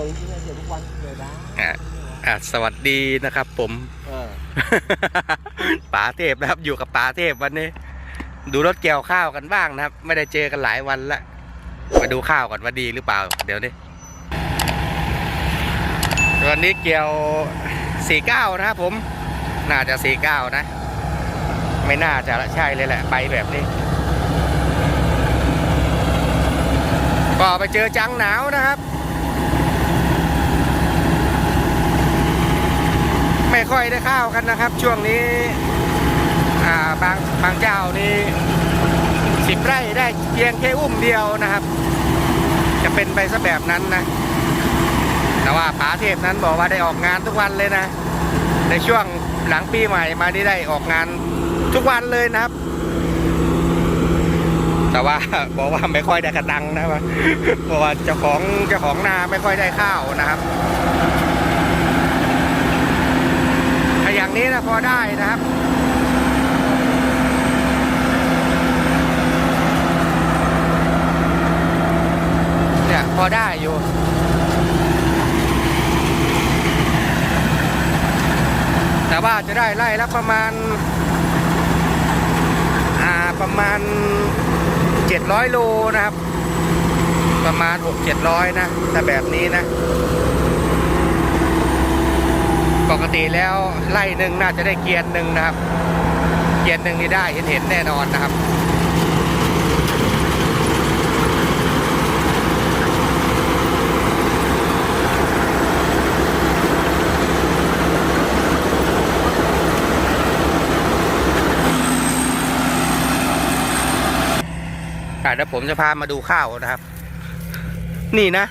กี่ยวจริงๆอะเกี่ยวทุกวันเกี่ยวได้อะอะสวัสดีนะครับ ผมเออป๋าเทพนะครับ อยู่กับป๋าเทพวันนี้ ดูรถเกี่ยวข้าวกันบ้างนะครับ ไม่ได้เจอกันหลายวันละมาดูข้าวก่อนว่าดีหรือเปล่า เดี๋ยวนี้วันนี้เกี่ยวสี่เก้านะครับผม น่าจะสี่เก้านะ ไม่น่าจะละใช่เลยแหละไปแบบนี้ก็ไปเจอจังหนาวนะครับ ไม่ค่อยได้ข้าวกันนะครับ ช่วงนี้บางบางเจ้านี่สิบไร่ได้เพียงแค่อุ้มเดียวนะครับ จะเป็นไปซะแบบนั้นนะ แต่ว่าป๋าเทพนั้นบอกว่าได้ออกงานทุกวันเลยนะ ในช่วงหลังปีใหม่มานี่ได้ออกงานทุกวันเลยนะครับ แต่ว่าบอกว่าไม่ค่อยได้กระตังนะว่าเพราะว่าเจ้าของเจ้าของนาไม่ค่อยได้ข้าวนะครับ อย่างนี้นะพอได้นะครับเนี่ยพอได้อยู่แต่ว่าจะได้ไล่ละประมาณอ่าประมาณ 700 โลนะครับ ประมาณ 6-700 นะถ้าแบบนี้นะ ปกติแล้วไล่หนึ่งน่าจะได้เกียร์หนึ่งนะครับ เกียร์หนึ่งนี่ได้เห็นเห็นแน่นอนนะครับอะเดี๋ยวผมจะพามาดูข้าวนะครับ นี่นะ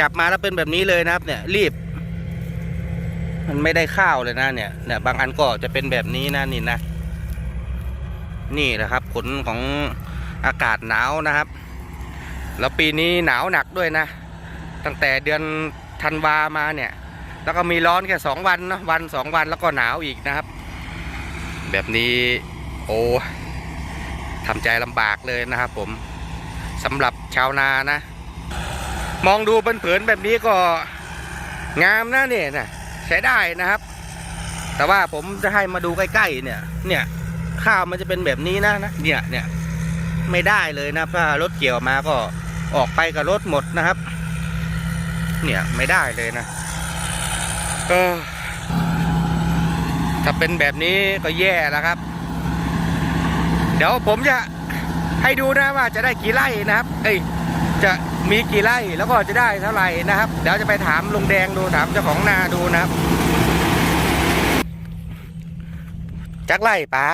จับมาแล้วเป็นแบบนี้เลยนะครับ เนี่ยรีบ มันไม่ได้ข้าวเลยนะเนี่ยเนี่ยบางอันก็จะเป็นแบบนี้นะนี่นะนี่แหละครับ ผลของอากาศหนาวนะครับ แล้วปีนี้หนาวหนักด้วยนะ ตั้งแต่เดือนธันวามาเนี่ย แล้วก็มีร้อนแค่สองวันนะวันสองวันแล้วก็หนาวอีกนะครับ แบบนี้โอ้ทำใจลำบากเลยนะครับ ผมสำหรับชาวนานะ มองดูเผินๆแบบนี้ก็งามนะเนี่ยนะ ใช้ได้นะครับ แต่ว่าผมจะให้มาดูใกล้ๆเนี่ย เนี่ยข้าวมันจะเป็นแบบนี้นะนะเนี่ยเนี่ยไม่ได้เลยนะถ้ารถเกี่ยวมาก็ออกไปกับรถหมดนะครับ เนี่ยไม่ได้เลยนะเออถ้าเป็นแบบนี้ก็แย่แล้วครับ เดี๋ยวผมจะให้ดูนะว่าจะได้กี่ไร่นะครับ เอ้ยจะ มีกี่ไร่แล้วก็จะได้เท่าไหร่นะครับ เดี๋ยวจะไปถามลุงแดงดูถามเจ้าของนาดูนะครับ จักไร่ป๋า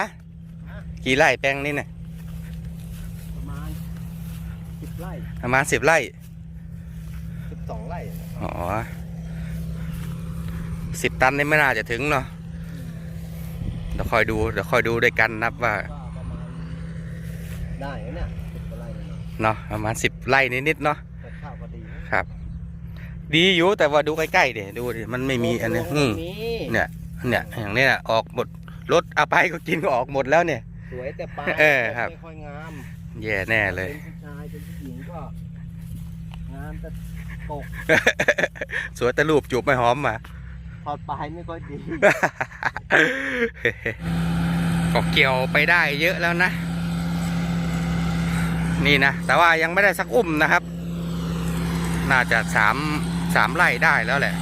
กี่ไร่แปลงนี่เนี่ยประมาณสิบไร่ประมาณสิบไร่สิบสองไร่อะอ๋อสิบตันนี่ไม่น่าจะถึงเนาะเดี๋ยวคอยดูเดี๋ยวคอยดูด้วยกันนับว่าก็ประมาณได้นะเนี่ยสิบกว่าไร่เนี่ยเนาะประมาณสิบ ไร่นิดๆเนาะแต่ข้าวก็ดีนะครับ ดีอยู่แต่ว่าดูใกล้ๆเดี๋ยดูดิมันไม่มีอันนี้อืมมีเนี่ยเนี่ยอย่างเนี้ยออกหมดรถเอาไปก็กินก็ออกหมดแล้วเนี่ย สวยแต่ปลาเออครับ ไม่ค่อยงามแย่แน่เลย เป็นผู้ชายเป็นผู้หญิงก็งามแต่ตกสวยแต่รูปจูบไม่หอมมาถอดปลายไม่ค่อยดี ก็เกี่ยวไปได้เยอะแล้วนะ นี่นะ แต่ว่ายังไม่ได้สักอุ้มนะครับ น่าจะสามสามไร่ได้แล้วแหละ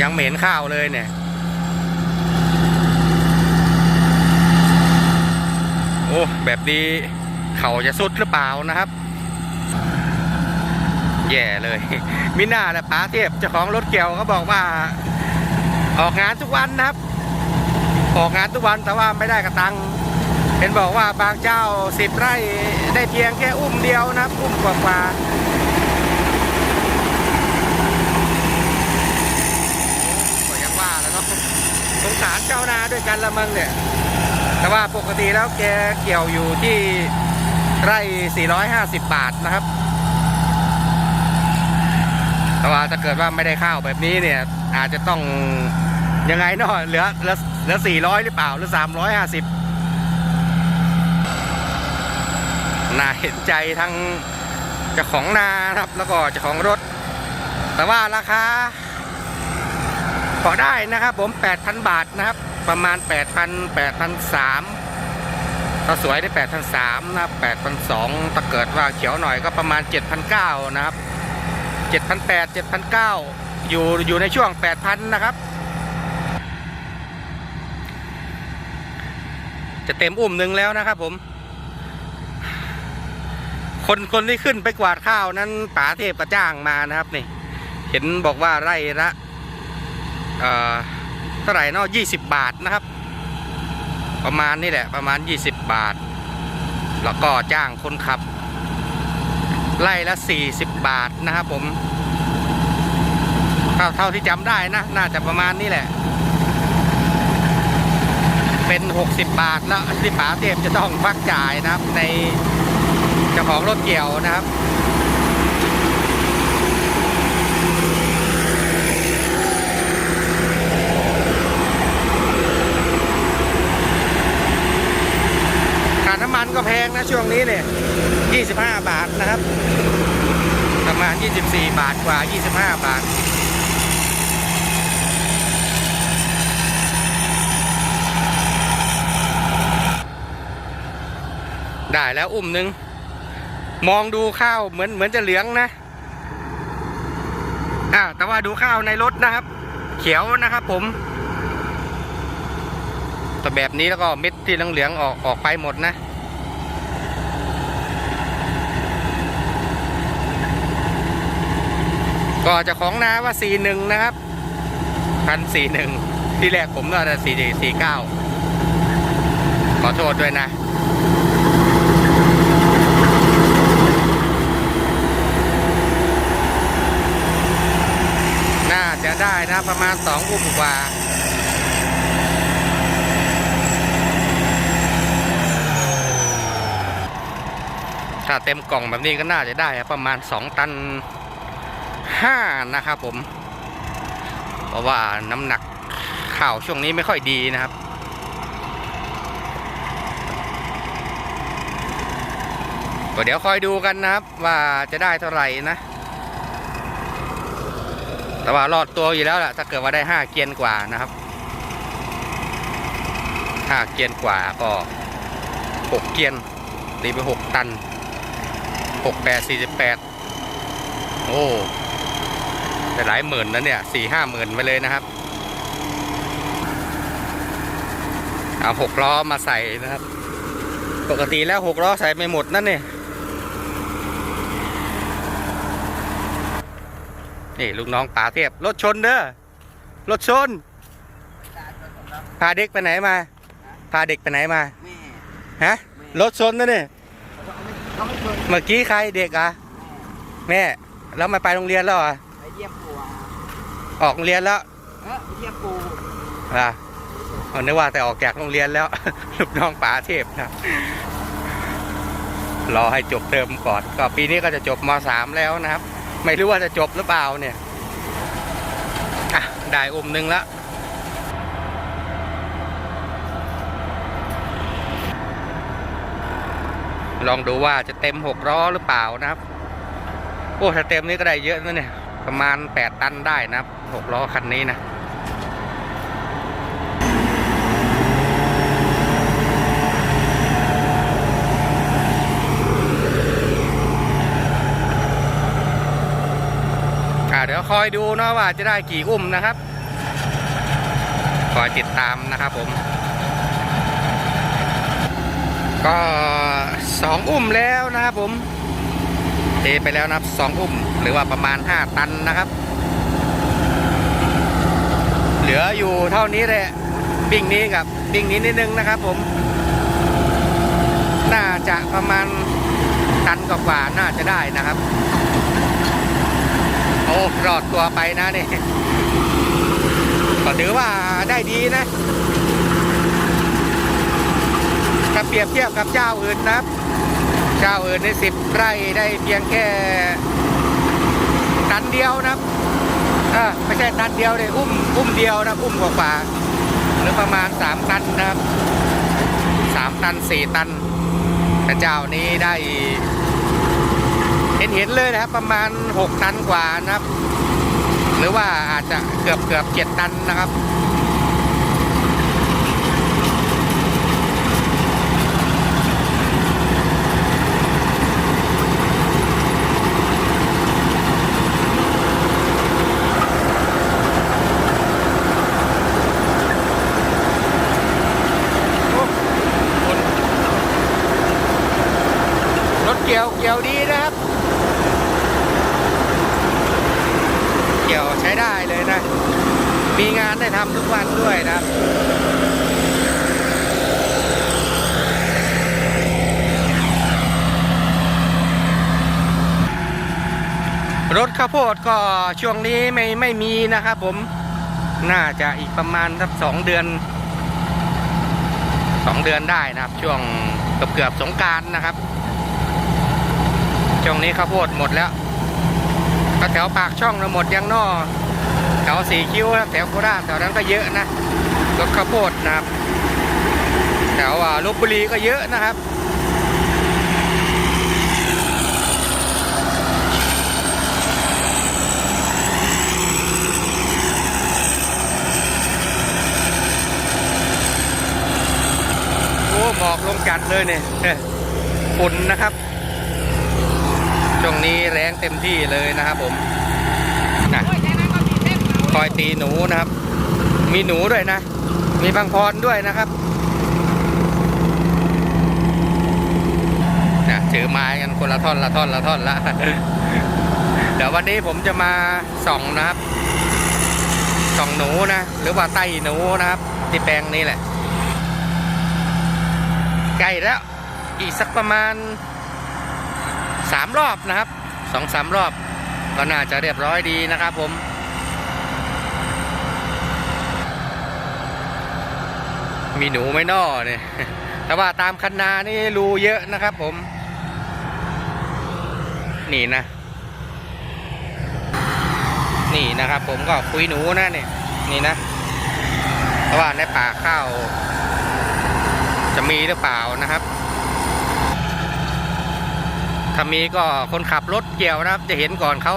ยังเหม็นข้าวเลยเนี่ย โอ้ แบบนี้เขาจะสุดหรือเปล่านะครับ แย่เลย มิน่าและป๋าเทพเจ้าของรถเกี่ยวเขาบอกว่า ออกงานทุกวันนะครับ ออกงานทุกวันแต่ว่าไม่ได้กระตัง เห็นบอกว่าบางเจ้าสิบไร่ได้เพียงแค่อุ้มเดียวนะอุ้มกว่ากว่าก็ยังว่าแล้วเนาะสงสารเจ้านาด้วยกันละมึงเนี่ย แต่ว่าปกติแล้วแกเกี่ยวอยู่ที่ไร่ 450 บาทนะครับ แต่ว่าถ้าเกิดว่าไม่ได้ข้าวแบบนี้เนี่ย อาจจะต้องยังไงเนาะเหลือเหลือ 400 หรือเปล่า หรือ 350 น่าเห็นใจทั้งเจ้าของนาครับแล้วก็เจ้าของรถ แต่ว่าราคาพอได้นะครับผม 8,000 บาทนะครับ ประมาณ 8,000 8,300ถ้าสวยได้8,300นะครับ8,200ถ้าเกิดว่าเขียวหน่อยก็ประมาณ7,900นะครับ7,800 7,900อยู่อยู่ในช่วง 8,000 นะครับ จะเต็มอุ้มหนึ่งแล้วนะครับผม คนคนที่ขึ้นไปกวาดข้าวนั้นป๋าเทพกระจ้างมานะครับนี่ เห็นบอกว่าไร่ละเอ่อเท่าไหร่เนาะยี่สิบบาทนะครับ ประมาณนี่แหละประมาณยี่สิบบาท แล้วก็จ้างคนขับ ไร่ละสี่สิบบาทนะครับผมเท่าเท่าที่จำได้นะ น่าจะประมาณนี้แหละ เป็น60บาทแล้วที่ป๋าเทพจะต้องพักจ่ายนะครับใน เจ้าของรถเกี่ยวนะครับค่าน้ำมันก็แพงนะช่วงนี้เนี่ย25 บาทนะครับ ประมาณ 24 บาทกว่า 25 บาทได้แล้วอุ้มหนึ่ง มองดูข้าวเหมือนเหมือนจะเหลืองนะอ่าแต่ว่าดูข้าวในรถนะครับ เขียวนะครับผมแต่แบบนี้แล้วก็เม็ดที่เหลืองๆออกออกไปหมดนะก็จะของนาว่า 41 นะครับพันสี่หนึ่งที่แรกผมก็จะสี่สี่เก้าขอโทษด้วยนะ น่าจะได้นะประ มาณสองอุ้มกว่าถ้าเต็มกล่องแบบนี้ก็น่าจะได้ประมาณ2ตัน5นะครับผม เพราะว่าน้ำหนักข่าวช่วงนี้ไม่ค่อยดีนะครับก็เดี๋ยวคอยดูกันนะครับว่าจะได้เท่าไหร่นะ แต่ว่ารอดตัวอยู่แล้วแหละถ้าเกิดว่าได้5เกียนกว่านะครับ5เกียนกว่าก็6เกียนตีไป6ตัน6 8 48โอ้แต่หลายหมื่นนะเนี่ยสี่ห้าหมื่นไปเลยนะครับ เอาหกล้อมาใส่นะครับ ปกติแล้วหกล้อใส่ไม่หมดนั่นเนี่ย นี่ลูกน้องป๋าเทียบรถชนเด้อรถชน พาเด็กไปไหนมา พาเด็กไปไหนมาฮะรถชนนะเนี่ยเมื่อกี้ใครเด็กอะแม่แล้วมาไปโรงเรียนแล้วอะไปเยี่ยมปู่ออกโรงเรียนแล้วเออเยี่ยมปู่อะเอานึกว่าแต่ออกจากโรงเรียนแล้วลูกน้องป๋าเทพนะรอให้จบเทอมก่อนก็ปีนี้ก็จะจบมสามแล้วนะครับ ไม่รู้ว่าจะจบหรือเปล่าเนี่ยอะได้อุมหนึ่งแล้วลองดูว่าจะเต็มหกล้อหรือเปล่านะครับ โอ้ถ้าเต็มนี้ก็ได้เยอะนะเนี่ย ประมาณแปดตันได้นะครับหกล้อคันนี้นะ อ่าเดี๋ ยวคอยดูนะว่าจะได้กี่อุ้มนะครับ คอยติดตามนะครับผม ก็สองอุ้มแล้วนะครับผมเทไปแล้วนะครับสองอุ้มหรือว่าประมาณห้าตันนะครับ เหลืออยู่เท่านี้แหละบิ่งนี้กับบิ่งนี้นิดนึงนะครับ ผม น่าจะประมาณตันกว่าๆน่าจะได้นะครับ อ้รอดตัวไปนะนี่ก็ถือว่าได้ดีนะถ้าเปรียบเทียบกับเจ้าอื่นนะครับ เจ้าอื่นในสิบไร่ได้เพียงแค่ตันเดียวนะครับเออไม่ใช่ตันเดียวเลยอุ้มอุ้มเดียวนะอุ้มกว่าๆหรือประมาณสามตันนะครับสามตันสี่ตันแต่เจ้านี้ได้ ห็นเห็นเลยนะครับ ประมาณหกตันกว่านะครับ หรือว่าอาจจะเกือบเกือบเจ็ดตันนะครับ โอ้คนรถเกี่ยวเกี่ยวดีนะครับ เกี่ยวใช้ได้เลยนะ มีงานได้ทำทุกวันด้วยนะครับ รถข้าวโพดก็ช่วงนี้ไม่ไม่มีนะครับผมน่าจะอีกประมาณสักสองเดือนสองเดือนได้นะครับ ช่วงเกือบเกือบสงการนะครับช่วงนี้ข้าวโพดหมดแล้วก็แถวปากช่องเราหมดยังนอแถวสีคิ้วแถวโคราชแถวนั้นก็เยอะนะรถข้าวโพดนะครับแถวลบบุรีก็เยอะนะครับ หมอกลงจัดเลยเนี่ยฝุ่นนะครับ ช่วงนี้แรงเต็มที่เลยนะครับผมนะคอยตีหนูนะครับ มีหนูด้วยนะ มีบางพรด้วยนะครับนะถือไม้กันคนละท่อนละท่อนละท่อนละเดี๋ยววันนี้ผมจะมาส่องนะครับส่องหนูนะ หรือว่าไต้หนูนะครับ ที่แปลงนี้แหละ กล้แล้ว อีกสักประมาณสามรอบนะครับสองสามรอบ ก็น่าจะเรียบร้อยดีนะครับผมมีหนูไม่นอเนี่ย แต่ว่าตามคันนานี่รูเยอะนะครับผม นี่นะ นี่นะครับผมก็คุยหนูนะเนี่ย นี่นะ เพราะว่าในป่าข้าว จะมีหรือเปล่านะครับ ถ้ามีก็คนขับรถเกี่ยวนะครับ จะเห็นก่อนเขา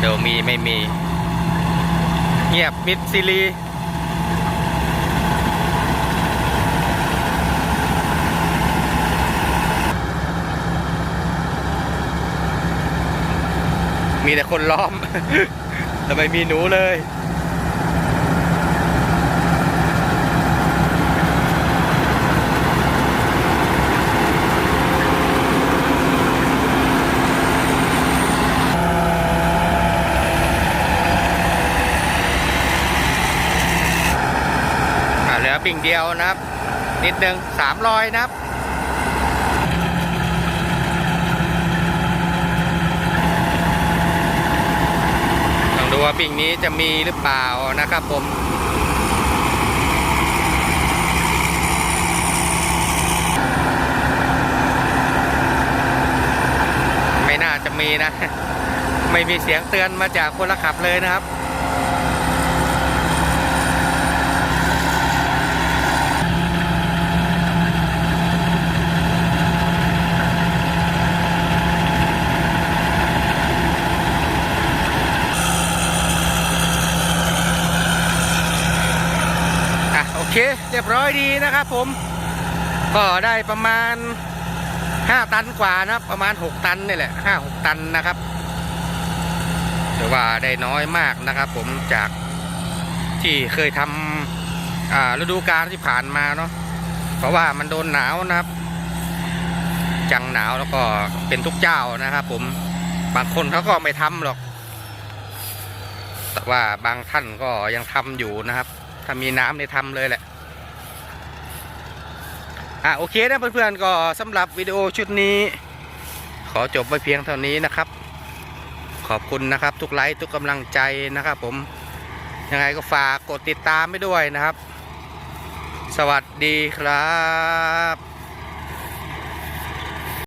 เดี๋ยวมีไม่มี เงียบมิดซิลีมีแต่คนล้อม แต่ไม่มีหนูเลยอาเหลือปิ่งเดียวนะครับ นิดนึงสามรอยนะครับ ตัวปิ่งนี้จะมีหรือเปล่านะครับผมไม่น่าจะมีนะ ไม่มีเสียงเตือนมาจากคนละขับเลยนะครับ เคเรียบร้อยดีนะครับผม ก็ได้ประมาณ 5 ตันกว่านะประมาณ 6 ตันนี่แหละ5 6ตันนะครับถือว่าได้น้อยมากนะครับ ผมจากที่เคยทำฤดูกาลที่ผ่านมาเนาะเพราะว่ามันโดนหนาวนะครับ จังหนาวแล้วก็เป็นทุกเจ้านะครับ ผมบางคนเขาก็ไม่ทำหรอก แต่ว่าบางท่านก็ยังทำอยู่นะครับ ถ้ามีน้ำในทำเลยแหละ อะโอเคนะเพื่อนๆก็สำหรับวิดีโอชุดนี้ ขอจบไว้เพียงเท่านี้นะครับ ขอบคุณนะครับทุกไลค์ทุกกำลังใจนะครับ ผมยังไงก็ฝากกดติดตามไปด้วยนะครับ สวัสดีครับ